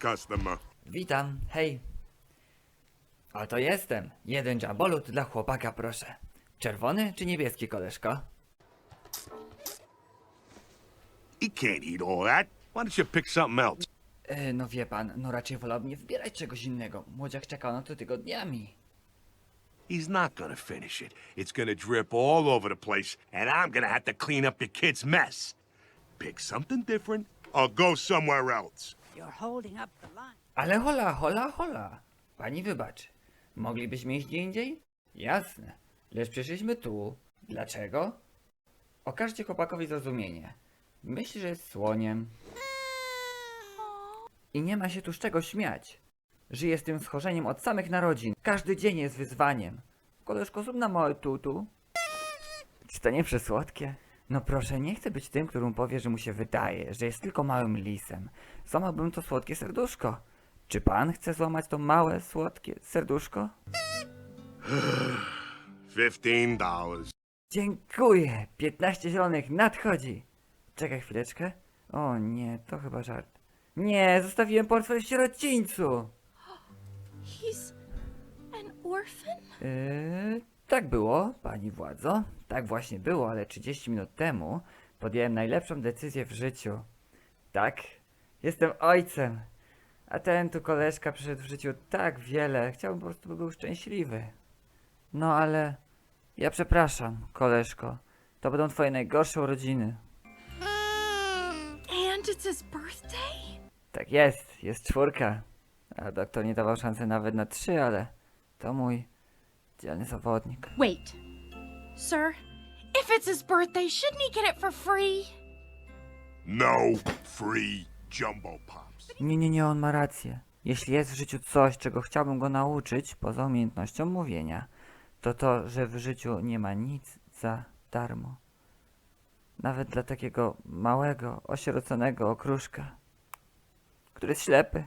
customer. Witam, hej. A to jestem. Jeden jambolut dla chłopaka, proszę. Czerwony czy niebieski, koleżko? He can't eat all that. Why don't you pick something else? E, no wie pan, no raczej wolałbym nie wybierać czegoś innego. Młodziak czekał na to tygodniami. He's not gonna finish it. It's gonna drip all over the place, and I'm gonna have to clean up your kid's mess. Pick something different, or go somewhere else. Ale hola, hola, hola. Pani wybacz. Moglibyśmy iść gdzie indziej? Jasne. Lecz przyszliśmy tu. Dlaczego? Okażcie chłopakowi zrozumienie. Myśli, że jest słoniem. I nie ma się tu z czego śmiać. Żyje z tym schorzeniem od samych narodzin. Każdy dzień jest wyzwaniem. Koleżko, zrób na małe tutu. Czy to nie przesłodkie? No proszę, nie chcę być tym, którym powie, że mu się wydaje, że jest tylko małym lisem. Złamałbym to słodkie serduszko. Czy pan chce złamać to małe, słodkie serduszko? Fifteen dollars. Dziękuję! 15 zielonych nadchodzi! Czekaj chwileczkę. O nie, to chyba żart. Nie, zostawiłem portfel w sierocińcu! He's an orphan? Yy, tak było, pani władzo. Tak właśnie było, ale 30 minut temu podjąłem najlepszą decyzję w życiu. Tak, jestem ojcem. A ten tu koleżka przyszedł w życiu tak wiele. Chciałbym po prostu, by był szczęśliwy. No ale ja przepraszam, koleżko. To będą twoje najgorsze urodziny. And it's his birthday? Tak jest, jest czwórka. A doktor nie dawał szansy nawet na trzy, ale to mój dzielny zawodnik. Wait. Sir, if it's his birthday, shouldn't he get it for free? No free jumbo pops. Nie, nie, nie, on ma rację. Jeśli jest w życiu coś, czego chciałbym go nauczyć, poza umiejętnością mówienia, to to, że w życiu nie ma nic za darmo. Nawet dla takiego małego, osieroconego okruszka, który jest ślepy.